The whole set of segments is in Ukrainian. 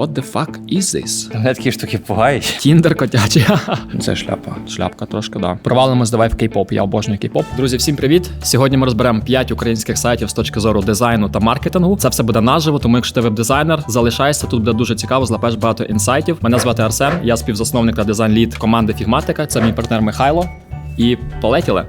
what the fuck is this? Мене такі штуки пугають. Тіндер котячий. Це шляпа. Шляпка трошки, да. Провалимось давай в кей-поп. Я обожнюю кей-поп. Друзі, всім привіт. Сьогодні ми розберемо 5 українських сайтів з точки зору дизайну та маркетингу. Це все буде наживо, тому якщо ти веб-дизайнер, залишайся. Тут буде дуже цікаво, злапеш багато інсайтів. Мене звати Арсен, я співзасновник та дизайн лід команди Фігматика. Це мій партнер Михайло. І полетіли.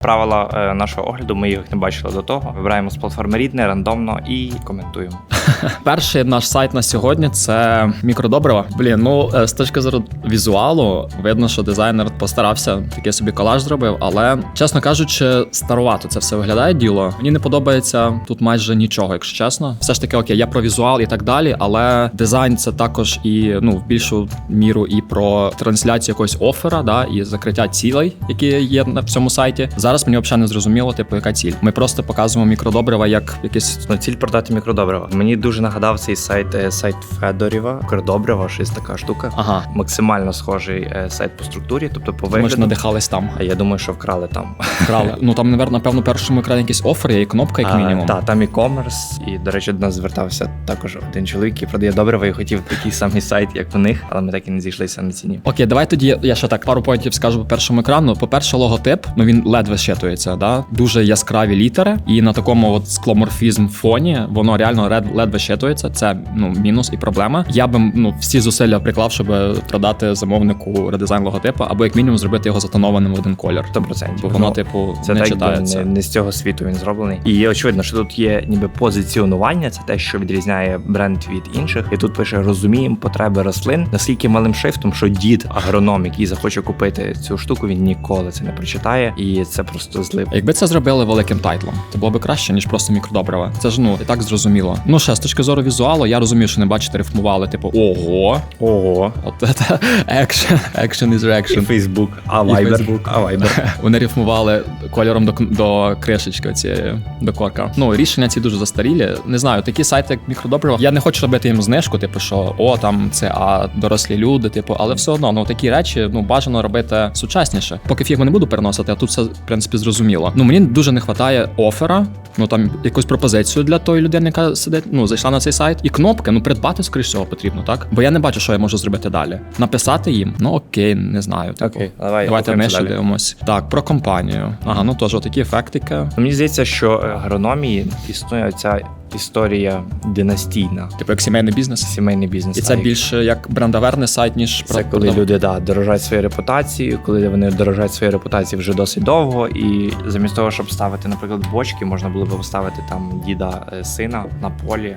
Правила е, нашого огляду, ми їх не бачили до того. Вибираємо з платформи рідне, рандомно і коментуємо. Перший наш сайт на сьогодні це мікродобрива. Блін, ну е, з точки зору візуалу, видно, що дизайнер постарався, такий собі колаж зробив, але чесно кажучи, старувато це все виглядає діло. Мені не подобається тут майже нічого, якщо чесно. Все ж таки, окей, я про візуал і так далі, але дизайн це також і ну в більшу міру і про трансляцію якогось оффера, да, і закриття цілей, які є на цьому сайті. Зараз мені взагалі не зрозуміло, типу, яка ціль. Ми просто показуємо мікродобрива як якийсь Ну, ціль продати мікродобрива. Мені дуже нагадав цей сайт е, сайт Федорєва. Мікродобрива, щось така штука. ага. Максимально схожий е, сайт по структурі, тобто по Ми ж надихались там. А я думаю, що вкрали там. Вкрали. Ну там, напевно, напевно, першому екрані якийсь офер є і кнопка, як мінімум. Так, там e-commerce. І, до речі, до нас звертався також один чоловік, який продає добрива і хотів такий самий сайт, як у них, але ми так і не зійшлися на ціні. Окей, давай тоді я ще так пару поінтів скажу по першому екрану. По-перше, логотип, ну він ледве щитується, да? дуже яскраві літери, і на такому от скломорфізм фоні воно реально ледве щитується. Це ну мінус і проблема. Я би ну всі зусилля приклав, щоб продати замовнику редизайн логотипу, або як мінімум зробити його затонованим в один колір. 100%. Бо воно, Ну, типу, Це не так, читається. Не, не з цього світу він зроблений. І очевидно, що тут є ніби позиціонування, це те, що відрізняє бренд від інших. І тут пише розуміємо потреби рослин наскільки малим шрифтом, що дід агроном, який захоче купити цю штуку, він ніколи це не прочитає, і це просто злив. Якби це зробили великим тайтлом, то було б краще, ніж просто мікродобрива. Це ж ну і так зрозуміло. Ну ще з точки зору візуалу, я розумію, що не бачите, рифмували, типу, ого, Ого. от це action, action is reaction. Фейсбук, а Facebook. а Viber. Вони рифмували кольором до, до кришечки цієї до корка. Ну рішення ці дуже застарілі. Не знаю, такі сайти, як мікродобрива. Я не хочу робити їм знижку, типу, що о, там це а дорослі люди, типу, але все одно, ну такі речі ну бажано робити сучасніше. Поки фігму не буду переносити, а тут все в принципі зрозуміло. Ну мені дуже не вистачає оффера, ну там якусь пропозицію для тої людини, яка сидить, ну зайшла на цей сайт, і кнопки, ну придбати скоріш всього потрібно, так? Бо я не бачу, що я можу зробити далі. Написати їм, ну окей, не знаю. Типу. Окей, давай Давайте ми ще дивимось. Так, про компанію. Ага, ну теж такі ефектики. Мені здається, що е, агрономії існує ця історія династійна. Типу як сімейний бізнес. Сімейний бізнес. І це так. більше як брендаверний сайт, ніж Це коли продав- люди да, дорожать своєю репутацією, коли вони дорожать своєю репутацією вже досить довго, і замість того, щоб ставити, наприклад, бочки, можна було б поставити там діда е, сина на полі,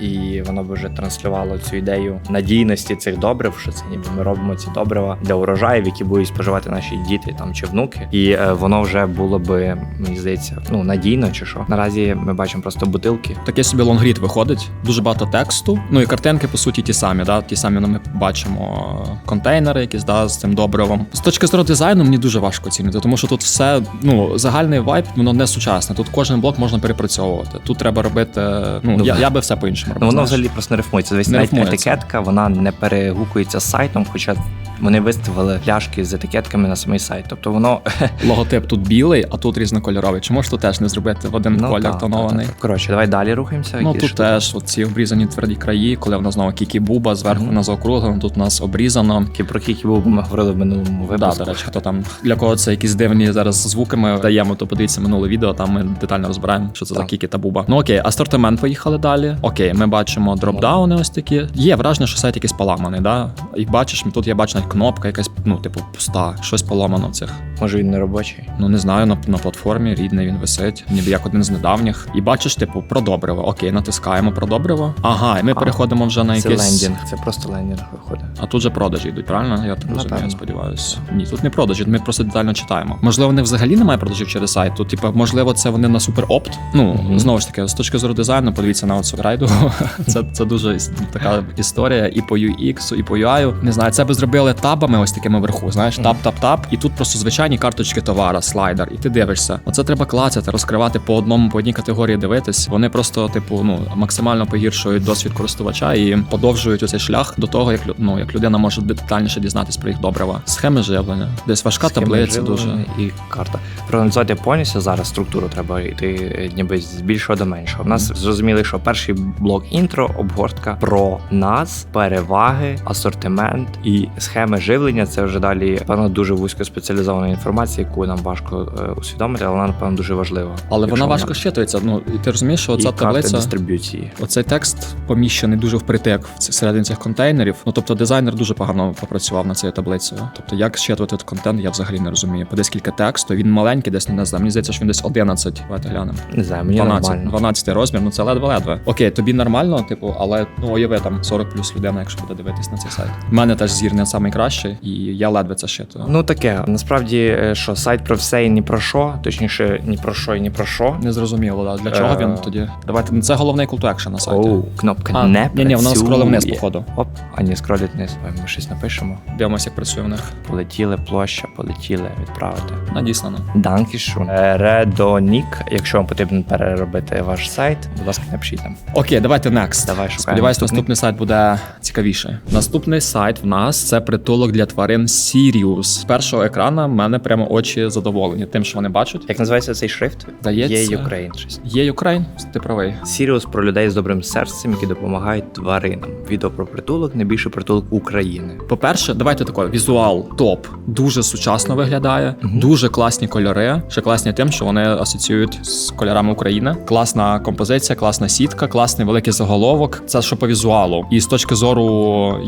і воно б вже транслювало цю ідею надійності цих добрив, що це ніби ми робимо ці добрива для урожаїв, які будуть споживати наші діти там чи внуки. І е, воно вже було би, мені здається, ну надійно чи що. Наразі ми бачимо просто бутилки. Такий собі лонгрід виходить, дуже багато тексту. Ну і картинки, по суті, ті самі. Да? Ті самі ну, ми бачимо контейнери, якісь да, з цим добривом. З точки зору дизайну мені дуже важко оцінити, тому що тут все ну загальний вайб, воно не сучасне. Тут кожен блок можна перепрацьовувати. Тут треба робити. Ну, Ну, я, я би все по-іншому робив. Ну, воно взагалі просто не рифмується. Рифмується. етикетка вона не перегукується з сайтом, хоча вони виставили пляшки з етикетками на самий сайт. Тобто воно логотип тут білий, а тут різнокольоровий. Чи можеш тут теж не зробити в один ну, колір та, тонований? та, та. Коротше, давай далі рухаємося. Ну тут теж ці обрізані тверді краї, коли в нас знову кікі-буба, зверху Мгм. на заокруглено, тут у нас обрізано. Ті, про які був ми говорили в минулому Да, до речі, хто там для кого це якісь дивні зараз звуки ми даємо, то подивіться минуле відео. Там ми детально розбираємо, що це за кікі та буба. Ну окей, асортимент поїхали далі. Окей, ми бачимо дропдауни, ось такі. Є враження, що сайт якийсь поламаний, да? І бачиш, тут я бачу навіть кнопка, якась, ну, типу, пуста, щось поламано в цих. Може він не робочий. Ну не знаю, на, на платформі рідний він висить, ніби як один з недавніх. І бачиш, типу, про добриво. Окей, натискаємо про добриво. Ага, і ми А, переходимо вже на Це якийсь. лендінг, це просто лендінг виходить. А тут же продажі йдуть, правильно? Я так розумію, сподіваюся. Ні, тут не продажі, ми просто детально читаємо. Можливо, вони взагалі немає продажів через сайт. Тут, типу, можливо, це вони на супер опт. Ну Мгм. знову ж таки, з точки зору дизайну, подивіться на оцю райду. це, це дуже така історія і по UX, і по UI. Не знаю, це би зробили таб-табами, ось такими вверху. Знаєш, Мгм. таб-таб-таб, і тут просто звичайні карточки товара, слайдер, і ти дивишся. Оце треба клацати, розкривати по одному, по одній категорії дивитись. Вони просто, типу, ну максимально погіршують досвід користувача і подовжують оцей шлях до того, як ну, як людина може детальніше дізнатись про їх добрива. Схеми живлення, десь важка Схеми таблиця дуже. і карта. Проаналізувати повністю зараз структуру треба йти ніби з більшого до меншого. У нас зрозуміли, що перший блок інтро, обгортка про нас, переваги, асортимент і схеми живлення. Це вже далі певно дуже вузько спеціалізована інформація, яку нам важко е, усвідомити, але вона напевно дуже важлива. Але вона важко щитується. Ну і ти розумієш, що оця таблиця. дистриб'юції. Оцей текст поміщений дуже впритик всередині цих контейнерів. Ну тобто дизайнер дуже погано попрацював над цією таблицею. Тобто, як щитувати контент, я взагалі не розумію. Подесь кілька тексту, він маленький, десь не знаю. Мені здається, що він десь 11. Давайте глянемо. Не знаю, мені 12, нормально. 12 розмір, ну це ледве-ледве. Окей, тобі нормально, типу, але ну уяви там 40 плюс людина, якщо буде дивитись на цей сайт. У мене теж зір не найкращий, і я ледве це щитую. Ну таке, насправді, е, що сайт про все і ні про що, точніше, ні про що і ні про що. Не зрозуміло, да. для чого Е. він тоді. Давайте ну, це головний call to action на сайті. Оу, кнопка А, не ні, ні, вона працює. вниз, походу. Оп, а ні, скролить вниз. Ми щось напишемо. Дивимося, як працює в них. Полетіли, площа, полетіли, відправити. Надіслано. Данкішун. Редонік. Якщо вам потрібно переробити ваш сайт, будь ласка, напишіть нам. Окей, давайте next. Давай шукаємо Сподіваюсь, наступний. наступний сайт буде цікавіший. Наступний сайт в нас це притулок для тварин Sirius. З першого екрана в мене прямо очі задоволені тим, що вони бачать. Як називається цей шрифт? Здається- Є Ukraine щось. Є Україн, ти правий. Сіріус про людей з добрим серцем, які допомагають тваринам. Відео про притулок, найбільший притулок України. По-перше, давайте тако, візуал топ. Дуже сучасно виглядає, Мгм. дуже класні кольори. Ще класні тим, що вони асоціюють з кольорами України. Класна композиція, класна сітка, класний великий заголовок. Це що по візуалу. І з точки зору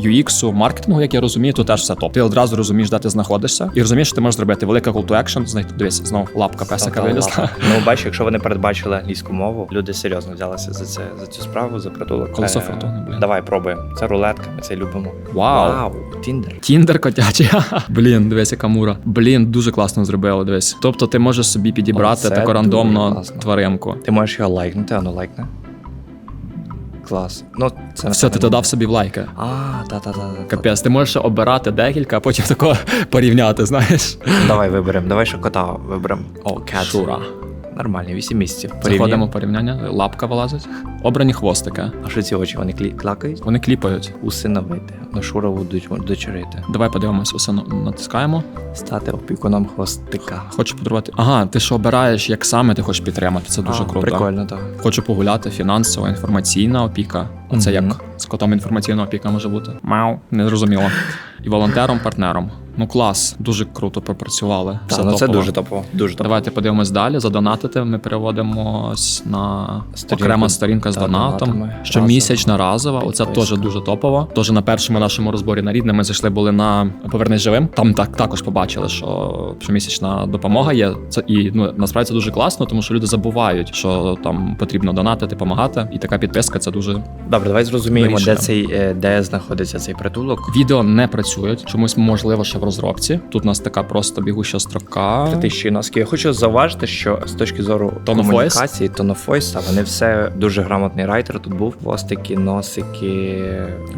UX, маркетингу, як я розумію, то теж все топ. Ти одразу розумієш, де ти знаходишся, і розумієш, що ти можеш зробити велика call to action. Знайти дивись, знову лапка песика вилізла. Ну, бачиш, якщо вони передбачили англійську мову, люди серйозно взялися за це за цю справу, за притулок. Колесо Е, фортуни, блін. Давай пробуємо. Це рулетка, ми це любимо. Вау. Тіндер. Тіндер котячий. Блін, дивись, яка мура. Блін, дуже класно зробили. Дивись. Тобто ти можеш собі підібрати таку рандомно тваринку. Ти можеш його лайкнути, ану лайкне. Клас. Ну, це Все, ти додав собі в лайки. А, та-та-та. Капець, ти можеш обирати декілька, а потім тако порівняти, знаєш. Давай виберемо. Давай ще кота виберемо. О, кет. Шура. Нормально, 8 місяців. Заходимо в порівняння, лапка вилазить. Обрані хвостики. А що ці очі? Вони клі- клакають? Вони кліпають. Усиновити. На Шура будуть дочерити. Давай подивимось, усе натискаємо. Стати опікуном хвостика. Хочу подарувати. Ага, ти що обираєш, як саме ти хочеш підтримати. Це дуже А, круто. Прикольно, так. Хочу погуляти, фінансова, інформаційна опіка. Це Мгм. як з котом інформаційна опіка може бути? Мау, не зрозуміло. І волонтером, партнером. Ну клас, дуже круто пропрацювали. Та, Все ну це топово. дуже топово. Дуже топово. Давайте подивимось далі. Задонатити ми переводимось на Сторінку. окрема сторінка з Та, донатом. донатами. Щомісячна разова. Оце Підписка. теж дуже топово. Теж на першому нашому розборі на рідне ми зайшли були на Повернись живим. Там так також побачили, що щомісячна допомога є. Це і ну насправді це дуже класно, тому що люди забувають, що там потрібно донатити, допомагати. І така підписка це дуже Добре, давай зрозуміємо, де цей е, де знаходиться цей притулок. відео не працюють. Чомусь можливо ще в розробці. Тут у нас така просто бігуща строка. Критичні носки. Я хочу зауважити, що з точки зору Tone of комунікації, voice, вони все дуже грамотний райтер. Тут був хвостики, носики,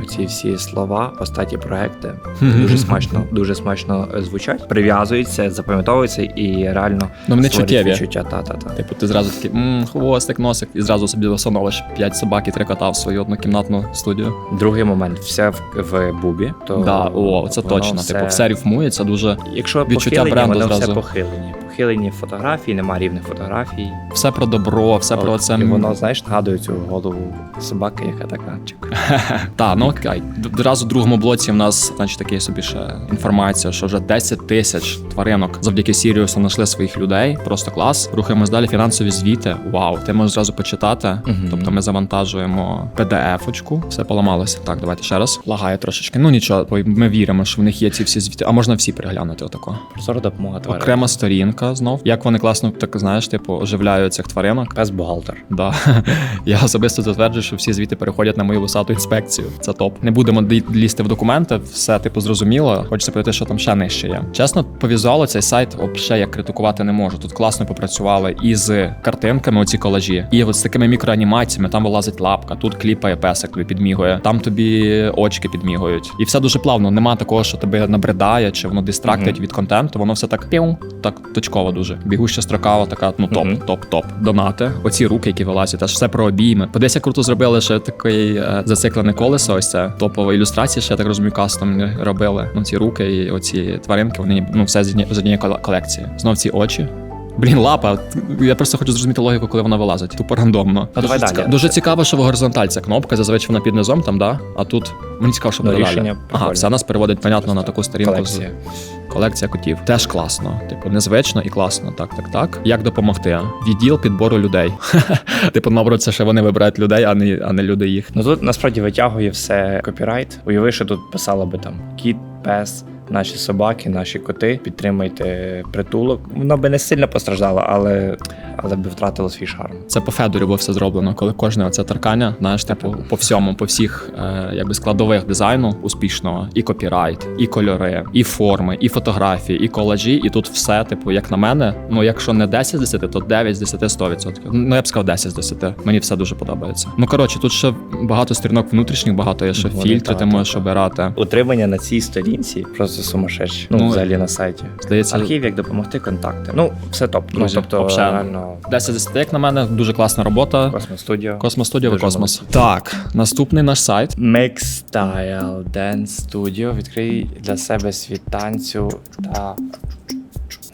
оці всі слова, постаті проекти. Дуже смачно, дуже смачно е, звучать, прив'язуються, запам'ятовуються і реально Ну, вони створюють чуттєві. відчуття. Та, та, та. Типу, ти зразу такий м, хвостик, носик, і зразу собі встановиш п'ять собак і три кота в свою однокімнатну студію. Другий момент, все в, в бубі. То да, о, це воно точно. все- Типу, все рифмує, це дуже Якщо відчуття бренду зразу. все похилені. Похилені фотографії, нема рівних фотографій. все про добро, все про це. І воно, знаєш, нагадує цю голову собаки, яка така чик. Та, ну окей. Одразу в другому блоці в нас, значить, такий собі ще інформація, що вже 10 тисяч тваринок завдяки Сіріусу знайшли своїх людей. Просто клас. Рухаємось далі. Фінансові звіти. Вау, ти можеш зразу почитати. Тобто ми завантажуємо PDF-очку. Все поламалося. Так, давайте ще раз. Лагає трошечки. Ну нічого, ми віримо, що в них є ці всі звіти. А можна всі переглянути отако. Прозора допомога тварин. Окрема сторінка бухгалтера знов. Як вони класно так знаєш, типу, оживляють цих тваринок. Пес бухгалтер. Да. Я особисто затверджую, що всі звіти переходять на мою висоту інспекцію. Це топ. Не будемо лізти в документи, все типу зрозуміло. Хочеться пройти, що там ще нижче є. Чесно, по візуалу цей сайт взагалі як критикувати не можу. Тут класно попрацювали і з картинками, оці колажі, і от з такими мікроанімаціями. Там вилазить лапка, тут кліпає песик, тобі підмігує, там тобі очки підмігують. І все дуже плавно. Нема такого, що тебе набридає, чи воно дистрактить Мгм. від контенту. Воно все так піу, так точково дуже. Бігуща строкава, така, ну топ, Мгм. топ, топ. Донати. Оці руки, які вилазять, аж все про обійми. Подивись, як круто зробили ще такий е, зациклене колесо. Ось це топова ілюстрація, ще я так розумію, кастом робили. Ну ці руки і оці тваринки, вони ну все з одні- з однієї коле- колекції. Знов ці очі. Блін, лапа. Я просто хочу зрозуміти логіку, коли вона вилазить. Тупо рандомно. Ну, давай дуже, далі. дуже цікаво, що в горизонталь ця кнопка. Зазвичай вона під низом там, да? А тут мені цікаво, що Ну, буде далі. Ага, прикольне. все нас переводить, понятно, на таку сторінку. з- Колекція. Колекція котів. Теж класно. Типу, незвично і класно. Так, так, так. Як допомогти? Відділ підбору людей. типу, це ще вони вибирають людей, а не, а не люди їх. Ну тут насправді витягує все копірайт. Уяви, що тут писало би там кіт, пес. Наші собаки, наші коти, підтримуйте притулок. Воно би не сильно постраждало, але, але би втратило свій шарм. Це по Федорі було все зроблено, коли кожне оце таркання, знаєш, типу, по всьому, по всіх е, якби складових дизайну успішного, і копірайт, і кольори, і форми, і фотографії, і колажі, і тут все, типу, як на мене, ну якщо не 10 з 10, то 9 з 10 100%. Ну я б сказав 10 з 10. Мені все дуже подобається. Ну коротше, тут ще багато сторінок внутрішніх, багато є ще Вони фільтри, так, ти так, можеш так. обирати. Утримання на цій сторінці просто сумасшедші. Ну, Ну, взагалі на сайті. Здається, Архів, як допомогти, контакти. Ну, все топ. Ну, Друзі, тобто, вообще. реально, 10 10, як на мене, дуже класна робота. Космос студіо. Космос Студіо Дуже Космос. Так, наступний наш сайт. Make Style Dance Studio. Відкрий для себе світ танцю та.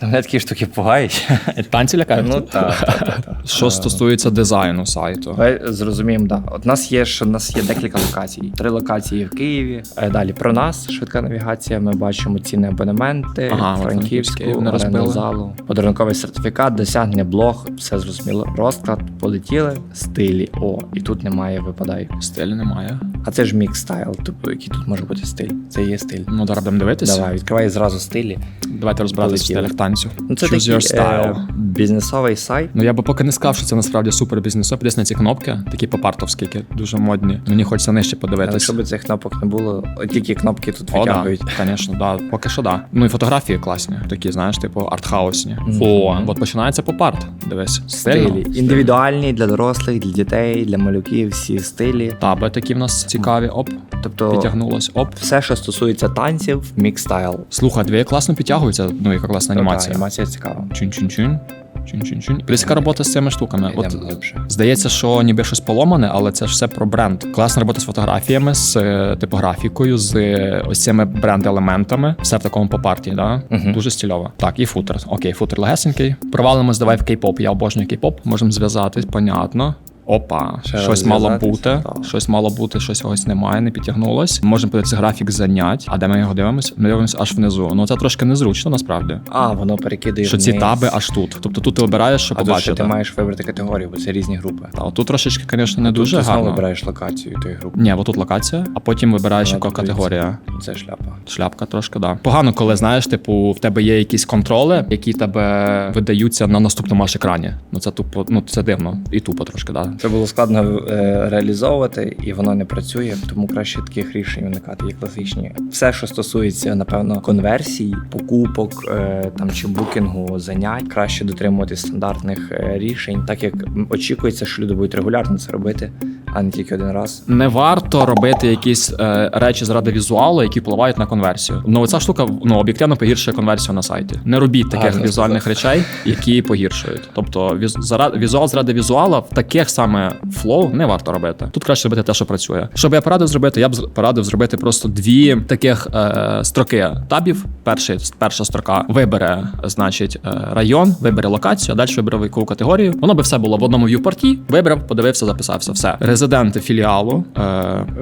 Мене такі штуки пугають. Танці лякають? Ну так. так, так, так. Що стосується дизайну сайту. Давай зрозуміємо, да. От нас є що у нас є декілька локацій. Три локації в Києві. Е, Далі про нас швидка навігація. Ми бачимо ціни абонементи, Ага, Франківську, оренду розбили. залу, подарунковий сертифікат, досягнення блог, все зрозуміло. Розклад, полетіли, стилі. О, і тут немає випадай. Стилю немає. А це ж мікс стайл. Тобто, який тут може бути стиль? Це є стиль. Ну, зараз будемо дивитися. Давай, відкривай зразу стилі. Давайте розбиратися в Полетіли. стилях танцю. Ну, це Choose такий your style. е, бізнесовий сайт. Ну я би поки не сказав, що це насправді супер бізнесоп. Десь на ці кнопки, такі попартовські, які дуже модні. Мені хочеться нижче подивитися. якщо б цих кнопок не було, тільки кнопки тут О, да, витягують. звісно, да. Поки що да. Ну і фотографії класні, такі, знаєш, типу артхаусні. Мгм. О, от починається поп-арт. Дивись. Стилі. Індивідуальні для дорослих, для дітей, для малюків, всі стилі. Таби такі в нас цікаві. Оп, Тобто підтягнулось. Оп. все, що стосується танців, мікс стайл. Слухай, дві класно підтягуються. Ну, яка класна анімація. Анімація цікава. Чин-чин-чин. Чин-чин-чин. Плюс яка робота з цими штуками. От Йдемо глибше. Здається, що ніби щось поломане, але це ж все про бренд. Класна робота з фотографіями, з е, типографікою, з е, ось цими бренд-елементами. Все в такому попарті, да? Мгм. Дуже стильово. Так, і футер. Окей, футер легесенький. Провалимось давай в кей-поп. Я обожнюю кей-поп. Можемо зв'язатись, понятно. Опа, Ще щось мало бути, так. щось мало бути, щось ось немає, не підтягнулось. Можемо подивитися графік занять. А де ми його дивимося? Ми дивимося аж внизу. Ну це трошки незручно насправді. А, воно перекидає. Що ці вниз. таби аж тут. Тобто тут ти обираєш, що А тут ще побачити. ти маєш вибрати категорію, бо це різні групи. Та, тут трошечки, звісно, не Тут дуже ти знову гарно. вибираєш локацію тої групи. Ні, отут локація, а потім вибираєш Вона яка тут категорія. Це шляпа. Шляпка трошки, да. Погано, коли знаєш, типу, в тебе є якісь контроли, які тебе видаються на наступному аж екрані. Ну це тупо, ну це дивно і тупо трошки, да. Це було складно е, реалізовувати, і воно не працює, тому краще таких рішень уникати. Є класичні. Все, що стосується, напевно, конверсій, покупок е, там чи букінгу занять, краще дотримуватись стандартних е, рішень, так як очікується, що люди будуть регулярно це робити, а не тільки один раз. Не варто робити якісь е, речі заради візуалу, які впливають на конверсію. Ну ця штука ну об'єктивно погіршує конверсію на сайті. Не робіть таких Гарно візуальних речей, які погіршують. Тобто віз, заради, візуал заради візуала в таких саме флоу не варто робити. Тут краще робити те, що працює. Що би я порадив зробити, я б порадив зробити просто дві таких е, строки табів. Перший, перша строка вибере, значить, е, район, вибере локацію, а далі вибере яку категорію. Воно би все було в одному в'юпорті, вибрав, подивився, записався. Все. Президенти філіалу. Е,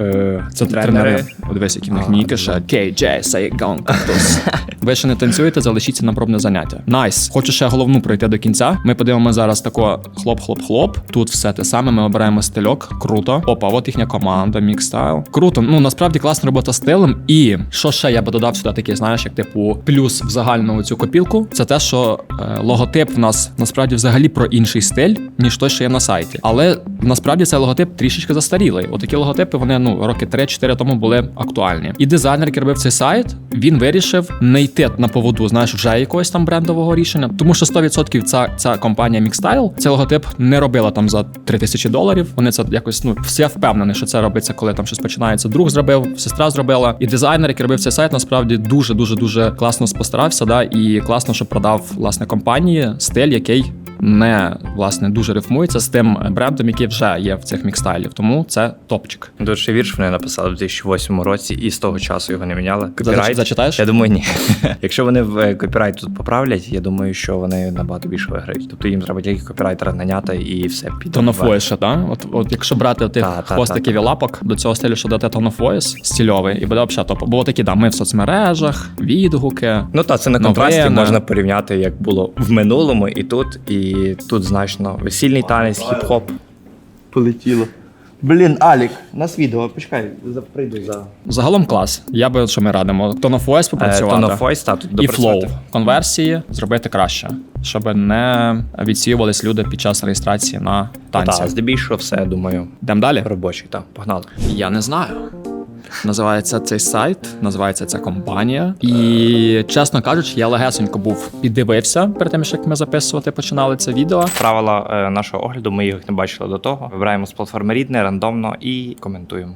Е, це тренери. Подивись, які в них А, ніки ще. KJ, say gone. Ви ще не танцюєте, залишіться на пробне заняття. Найс. Хочу ще головну пройти до кінця. Ми подивимося зараз тако хлоп-хлоп-хлоп. Тут все те саме. Ми обираємо стильок. Круто. Опа, от їхня команда, мікстайл. Круто. Ну насправді класна робота стилем. І що ще я би додав сюди, такий, знаєш, як типу плюс в загальну цю копілку. Це те, що е, логотип в нас насправді взагалі про інший стиль, ніж той, що є на сайті. Але насправді цей логотип трішечки застарілий. Отакі логотипи вони ну роки 3-4 тому були актуальні. І дизайнер, який робив цей сайт, він вирішив не йти на поводу, знаєш, вже якогось там брендового рішення. Тому що 100% ця, ця компанія Mixstyle цей логотип не робила там за 3000 доларів. Вони це якось ну все впевнений, що це робиться, коли там щось починається. Друг зробив, сестра зробила. І дизайнер, який робив цей сайт, насправді дуже дуже дуже класно постарався. Да, і класно, що продав власне компанії стиль, який не власне дуже рифмується з тим брендом, який вже є в цих мікстайлів. Тому це топчик. Ще вірш вони написали в 2008 році, і з того часу його не міняли. Копірайт. Зачитаєш? Я думаю, ні. Якщо вони в е, копірайт тут поправлять, я думаю, що вони набагато більше виграють. Тобто їм треба тільки копірайтера наняти і все піде. Ще, да? От, от якщо брати тих хвостиків і лапок до цього стилю, що дати of Voice і буде взагалі топ. Бо такі, да, ми в соцмережах, відгуки. Ну так, це на контрасті можна порівняти, як було в минулому і тут, і тут значно весільний танець, хіп-хоп. Полетіло. Блін, Алік, нас відео, почекай, за- прийду за. Загалом клас. Я би що ми радимо. Tone of Voice попрацювати. Tone of Voice, та, тут і допрацювати. flow. Конверсії зробити краще, щоб не відсіювались люди під час реєстрації на танці. Так, здебільшого все, думаю, Йдемо далі. робочий, так, погнали. Я не знаю. Називається цей сайт, називається ця компанія. І чесно кажучи, я легесенько був піддивився перед тим, як ми записувати починали це відео. Правила е, нашого огляду, ми їх не бачили до того. Вибираємо з платформи рідне, рандомно і коментуємо.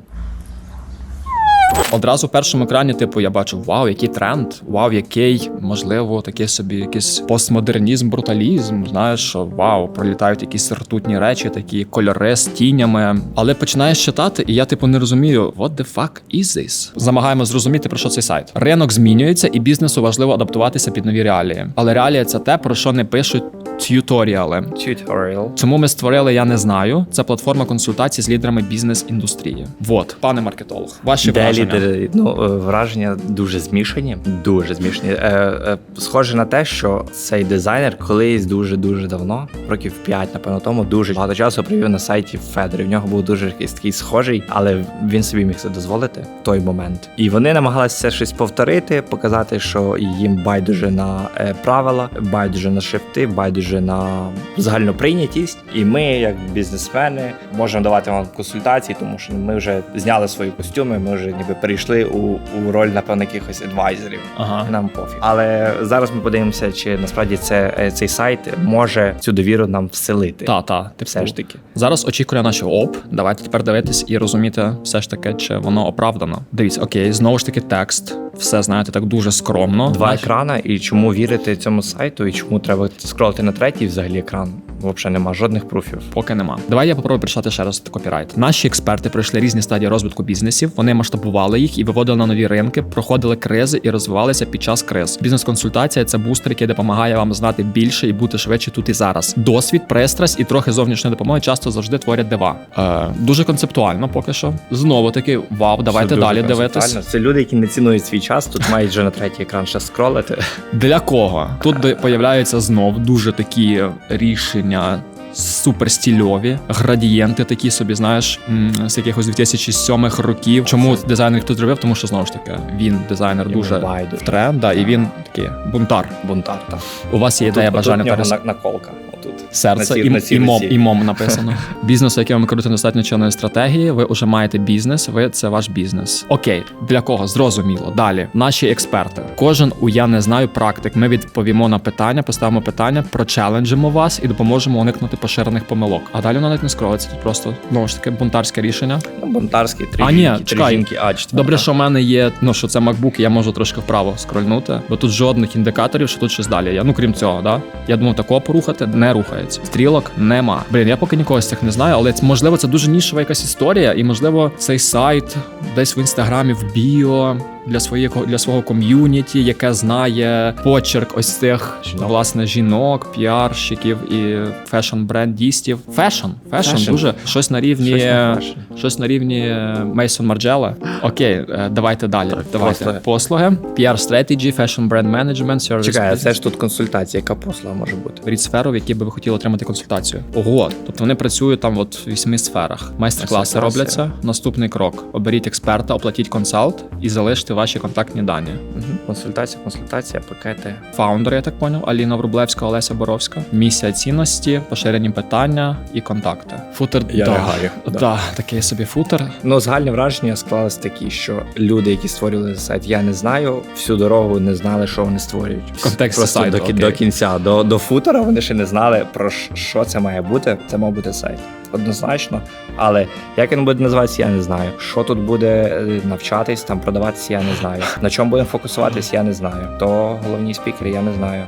Одразу в першому екрані, типу, я бачу, вау, який тренд, вау, який, можливо, такий собі якийсь постмодернізм, бруталізм. Знаєш, що вау, пролітають якісь ртутні речі, такі кольори з тінями. Але починаєш читати, і я, типу, не розумію, what the fuck is this? Замагаємо зрозуміти, про що цей сайт. Ринок змінюється, і бізнесу важливо адаптуватися під нові реалії. Але реалія це те, про що не пишуть т'юторіали. Tutorial. Чому ми створили, я не знаю. Це платформа консультацій з лідерами бізнес-індустрії. Вот, пане маркетолог, ваші Де враження. Ну, враження дуже змішані. Дуже змішані. Е, е, схоже на те, що цей дизайнер колись дуже-дуже давно, років 5, напевно, тому дуже багато часу провів на сайті Федери. В нього був дуже якийсь такий схожий, але він собі міг це дозволити в той момент. І вони намагалися це щось повторити, показати, що їм байдуже на е, правила, байдуже на шрифти, байдуже на загальну прийнятість. І ми, як бізнесмени, можемо давати вам консультації, тому що ми вже зняли свої костюми, ми вже ніби перейшли у, у роль, напевно, якихось адвайзерів. Ага. Нам пофіг. Але зараз ми подивимося, чи насправді це е, цей сайт може цю довіру нам вселити. Та, та, типу, Все ж таки. Зараз очікує наші оп. Давайте тепер дивитись і розуміти все ж таки, чи воно оправдано. Дивіться, окей, знову ж таки, текст. Все знаєте, так дуже скромно. Два Наші- екрана, і чому вірити цьому сайту, і чому треба скролити на третій взагалі екран? Взагалі нема жодних пруфів. Поки нема. Давай я попробую прочитати ще раз копірайт. Наші експерти пройшли різні стадії розвитку бізнесів. Вони масштабували їх і виводили на нові ринки, проходили кризи і розвивалися під час криз. Бізнес-консультація це бустер, який допомагає вам знати більше і бути швидше тут і зараз. Досвід, пристрасть і трохи зовнішньої допомоги часто завжди творять дива. Е, дуже концептуально, поки що. Знову таки, вау, давайте далі концептуально. Це люди, які не цінують свій час, тут мають вже на третій екран ще скролити. Для кого? Тут появляються знов дуже такі рішення. Суперстільові, градієнти такі собі, знаєш, з якихось 2007 років. Чому дизайнер хто зробив? Тому що знову ж таки він дизайнер Йому дуже байдуже. в тренд, да, і він такий бунтар. Бунтар так. У вас є ідея бажання перес... на- наколка. Отут. серце на цій- і, на і, мом, і мом написано. Бізнес, який вам керуєте достатньо чинної стратегії. Ви вже маєте бізнес. Ви це ваш бізнес. Окей, для кого зрозуміло. Далі наші експерти. Кожен у я не знаю практик. Ми відповімо на питання, поставимо питання, прочеленджимо вас і допоможемо уникнути поширених помилок. А далі воно навіть не скроється. Тут просто знову ж таки бунтарське рішення. Ну, бунтарський, три А, ні, жінки, три чекай. жінки, а четверта. Добре, що в мене є, ну що це MacBook, я можу трошки вправо скрольнути, бо тут жодних індикаторів, що тут щось далі. є. Ну крім цього, да. Я думав, такого порухати не рухається. Стрілок нема. Блін, я поки нікого з цих не знаю, але можливо це дуже нішова якась історія, і можливо цей сайт десь в інстаграмі в біо. Для своєго для свого ком'юніті, яке знає почерк ось цих Жінок. власне жінок, піарщиків і фешн-брендістів. Фешн, фешн, дуже щось на рівні Щось на щось на рівні Мейсон Марджела. Окей, е, давайте далі. давайте послуги. послуги. PR strategy, fashion brand management, service. Чекай, а це ж тут консультація, яка послуга може бути? Беріть сферу, в якій би ви хотіли отримати консультацію. Ого, тобто вони працюють там от в вісьми сферах. Майстер-класи. робляться. Наступний крок: оберіть експерта, оплатіть консалт і залиште ваші контактні дані. Угу. Консультація, консультація, пакети. Фаундери, я так поняв, Аліна Врублевська, Олеся Боровська. Місія цінності, поширені питання і контакти. Футер Я да. ригаю, да. Да, такий собі футер. Ну, загальне враження склалось такі, що люди, які створювали сайт, я не знаю, всю дорогу не знали, що вони створюють. В контексті Просто сайту, до, окей. до кінця, до, до футера вони ще не знали, про що це має бути. Це мав бути сайт. Однозначно. Але як він буде називатися, я не знаю. Що тут буде е, навчатись, там продаватися, я не знаю. На чому будемо фокусуватись, я не знаю. То головні спікери, я не знаю.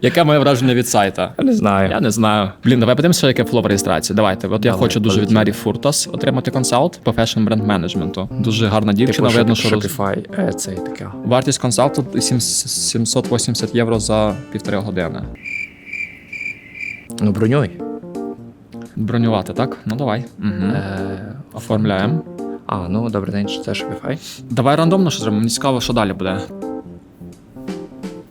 Яке моє враження від сайта? Я не знаю. Я не знаю. Блін, давай подивимося, яке флоу реєстрації. Давайте. От я Давай, хочу дуже від. Мері Фуртас отримати консалт по фешн бренд менеджменту. Дуже гарна дівчина, типу, видно, що роз... Shopify, е, це і таке. вартість консалту сім- 780 євро за півтори години. Ну, бронюй. Бронювати, так? Ну давай. Угу. Е, Оформляємо. а, ну добрий день, це Shopify? Давай рандомно що зробимо. Мені цікаво, що далі буде.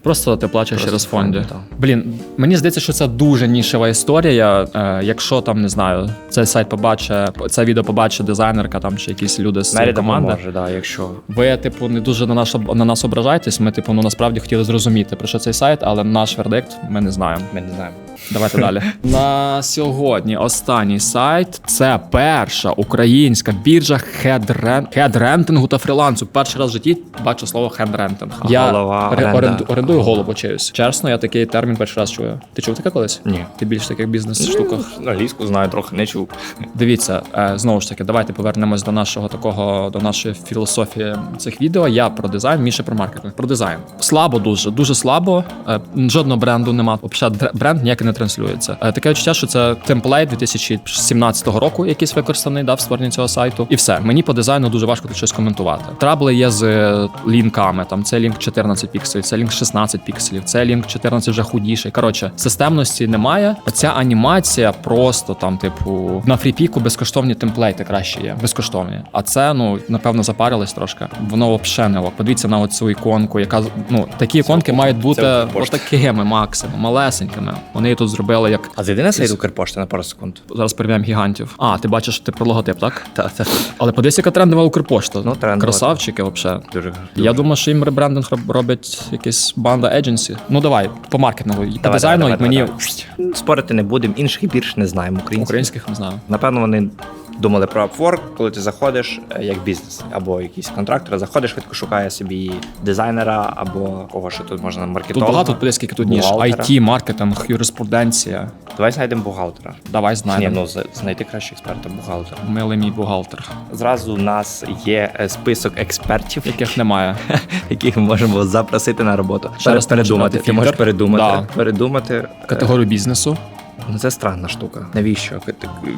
Просто ти плачеш Просто через фонди, так. Блін, мені здається, що це дуже нішева історія. Е, якщо там не знаю, цей сайт побачить, це відео побачить дизайнерка там чи якісь люди з Мері команди. допоможе, да, якщо Ви, типу, не дуже на об- на нас ображаєтесь. Ми, типу, ну насправді хотіли зрозуміти про що цей сайт, але наш вердикт ми не знаємо. ми не знаємо. Давайте далі. На сьогодні останній сайт це перша українська біржа хедрен... хедрентингу та фрілансу. Перший раз в житті бачу слово хедрентинг. Я Голова, ре- оренда. оренду- орендую голову чиюсь. Чесно, я такий термін перший раз чую. Ти чув таке колись? Ні. Ти більш в таких бізнес-штуках. Англійську знаю трохи, не чув. Дивіться, е, знову ж таки, давайте повернемось до нашого такого, до нашої філософії цих відео. Я про дизайн, Міша про маркетинг. Про дизайн. Слабо дуже, дуже слабо. Е, Жодного бренду нема. Взагалі бренд ніяк не транслюється. Е, Таке відчуття, що це темплейт 2017 року, якийсь використаний да, в створенні цього сайту. І все. Мені по дизайну дуже важко тут щось коментувати. Трабли є з е, лінками. Там це лінк 14 пікселів, це лінк 16 пікселів, це лінк 14 вже худіший. Коротше, системності немає. Ця анімація просто там, типу, на фріпіку безкоштовні темплейти краще є. Безкоштовні. А це, ну, напевно, запарились трошки. Воно взагалі не ок. Подивіться на оцю іконку, яка ну такі іконки мають бути отакими максимум, малесенькими. Вони її тут зробили як. А зайди на сайт Укрпошти на пару секунд. Зараз перевіряємо гігантів. А, ти бачиш, ти про логотип, так? Так, так. Але подивись, яка трендова Укрпошта. Ну, трендова. Красавчики, взагалі. Дуже Я думаю, що їм ребрендинг роб- роблять якісь банда едженсі. Ну давай, по маркетингу. І по дизайну давай, мені давай, давай. Спорити не будемо, інших більш не знаємо. Українських. українських не знаю. Напевно, вони думали про Upwork, коли ти заходиш е, як бізнес або якийсь контрактор, заходиш, швидко шукає собі дизайнера або кого ще тут можна Тут маркетолога. багато подивись, скільки тут ніж. IT, маркетинг, юриспруденція. Давай знайдемо бухгалтера. Давай Ні, ну знайти краще експерта бухгалтера. Милий мій бухгалтер, Зразу у нас є е, список експертів, яких немає. яких ми можемо запросити на роботу. Ще раз передумати. Ти можеш передумати. Да. Передумати. е, Категорію бізнесу. Ну це странна штука. Навіщо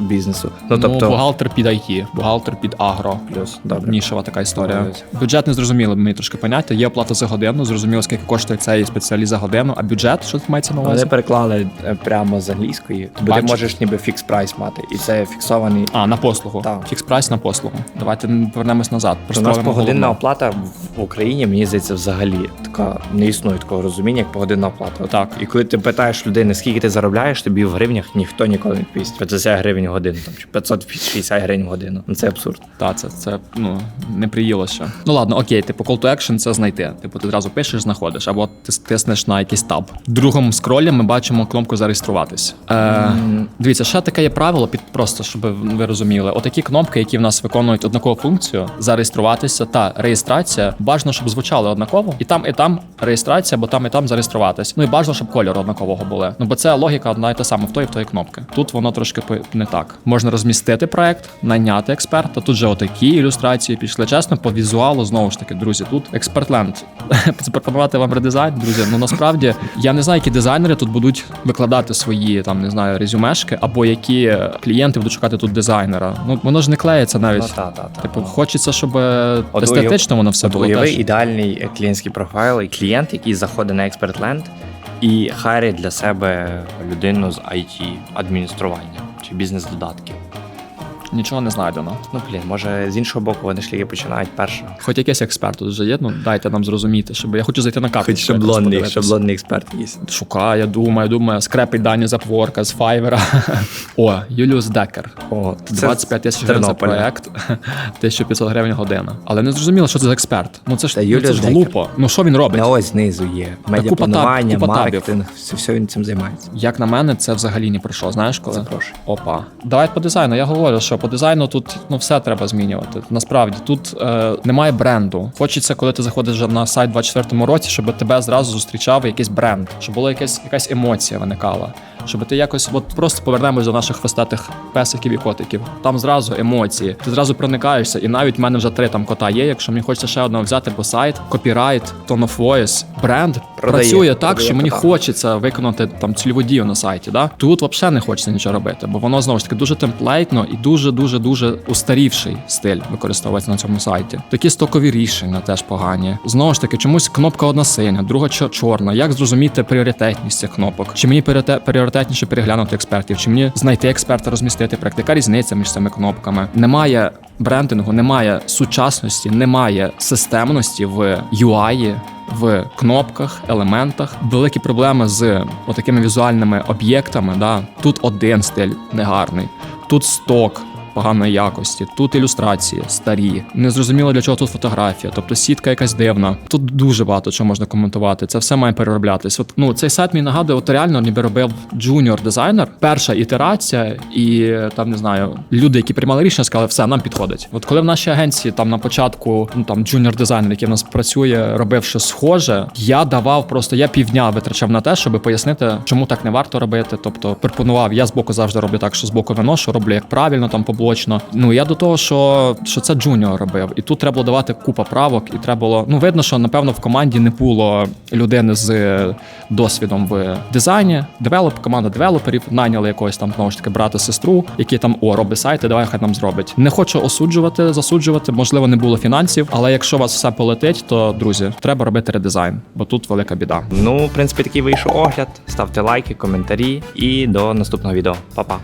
бізнесу? Ну Ну, тобто бухгалтер під IT, бухгалтер під агро. плюс добре. Нішева така історія. Бюджет не зрозуміло, мені трошки поняття. Є оплата за годину, зрозуміло, скільки коштує цей спеціаліст за годину, а бюджет, що тут мається на увазі? Вони переклали е, прямо з англійської, бо ти можеш ніби фікс прайс мати, і це фіксований. А, на послугу. Так. Фікс прайс на послугу. Давайте повернемось назад. У нас погодинна оплата в Україні, мені здається, взагалі така не існує такого розуміння, як погодинна оплата. Так. І коли ти питаєш людини, скільки ти заробляєш, тобі в гривнях ніхто ніколи не відповість. 50 гривень в годину там, чи 560 гривень в годину. Ну це абсурд. Та, це, це ну, не приїлося. Ну ладно, окей, типу, call to action це знайти. Типу, ти одразу пишеш, знаходиш, або ти тиснеш на якийсь таб. В другому скролі ми бачимо кнопку зареєструватись. Е, Дивіться, ще таке є правило, під просто щоб ви розуміли. Отакі кнопки, які в нас виконують однакову функцію, зареєструватися та реєстрація, бажано, щоб звучали однаково. І там, і там там реєстрація, бо там і там зареєструватись. Ну і бажано, щоб кольор однакового були. Ну бо це логіка одна і та сама в тої в тої кнопки. Тут воно трошки не так. Можна розмістити проект, найняти експерта. Тут же отакі ілюстрації пішли. Чесно, по візуалу знову ж таки, друзі, тут експертленд. Запропонувати вам редизайн, друзі. Ну насправді я не знаю, які дизайнери тут будуть викладати свої там не знаю резюмешки, або які клієнти будуть шукати тут дизайнера. Ну воно ж не клеїться навіть. Ну, та, та, та. Типу, хочеться, щоб естетично воно все було. Теж. ідеальний клієнтський профайл і клієнт, який заходить на експертленд і харить для себе людину з IT адміністрування чи бізнес-додатків. Нічого не знайдено. Ну блін, може з іншого боку вони ж тільки починають перше. Хоч якийсь експерт тут вже є, ну дайте нам зрозуміти, щоб я хочу зайти на карту. Хоч шаблонний, шаблонний експерт є. Шукає, думає, думає, скрепить дані з Upwork, з Fiverr. О, Юліус Декер. О, 25 тисяч гривень за проект, 1500 гривень година. Але не зрозуміло, що це за експерт. Ну це ж, ну, це ж глупо. Ну що він робить? На ось знизу є. Медіапланування, маркетинг, все, все він цим займається. Як на мене, це взагалі ні про що. Знаєш коли? Запрошую. Опа. Давай по дизайну. Я говорю, що по дизайну тут ну все треба змінювати. Насправді тут е, немає бренду. Хочеться, коли ти заходиш на сайт 24-му році, щоб тебе зразу зустрічав якийсь бренд, щоб була якась якась емоція виникала. Щоб ти якось, от просто повернемось до наших хвостатих песиків і котиків. Там зразу емоції. Ти зразу проникаєшся, і навіть в мене вже три там кота є. Якщо мені хочеться ще одного взяти, бо сайт, копірайт, tone of voice, бренд Продає, працює так, продає що мені кота. хочеться виконати там цільову дію на сайті. Да? Тут взагалі не хочеться нічого робити, бо воно знову ж таки дуже темплейтно і дуже дуже дуже устарівший стиль використовується на цьому сайті. Такі стокові рішення теж погані. Знову ж таки, чомусь кнопка одна синя, друга чо- чорна. Як зрозуміти пріоритетність цих кнопок? Чи мені пріорите- пріоритетніше переглянути експертів, чи мені знайти експерта, розмістити проект? Яка різниця між цими кнопками? Немає брендингу, немає сучасності, немає системності в UI, в кнопках, елементах. Великі проблеми з отакими візуальними об'єктами. Да? Тут один стиль негарний, тут сток. Поганої якості, тут ілюстрації старі, незрозуміло для чого тут фотографія, тобто сітка якась дивна. Тут дуже багато чого можна коментувати. Це все має перероблятись. От ну цей сайт мені нагадує, от реально ніби робив джуніор дизайнер. Перша ітерація, і там не знаю, люди, які приймали рішення, сказали, все нам підходить. От коли в нашій агенції там на початку, ну там джуніор дизайнер, який в нас працює, робив щось схоже, я давав просто я півдня витрачав на те, щоб пояснити, чому так не варто робити. Тобто пропонував, я збоку завжди роблю так, що збоку виношу, роблю як правильно, там поблочно. Ну я до того, що, що це джуніор робив, і тут треба було давати купа правок, і треба було. Ну видно, що напевно в команді не було людини з е, досвідом в дизайні. Девелоп, команда девелоперів найняли якогось там знову ж таки брата сестру, які там о робить сайти, давай хай нам зробить. Не хочу осуджувати, засуджувати. Можливо, не було фінансів, але якщо у вас все полетить, то друзі, треба робити редизайн, бо тут велика біда. Ну, в принципі, такий вийшов огляд. Ставте лайки, коментарі і до наступного відео. Па-па.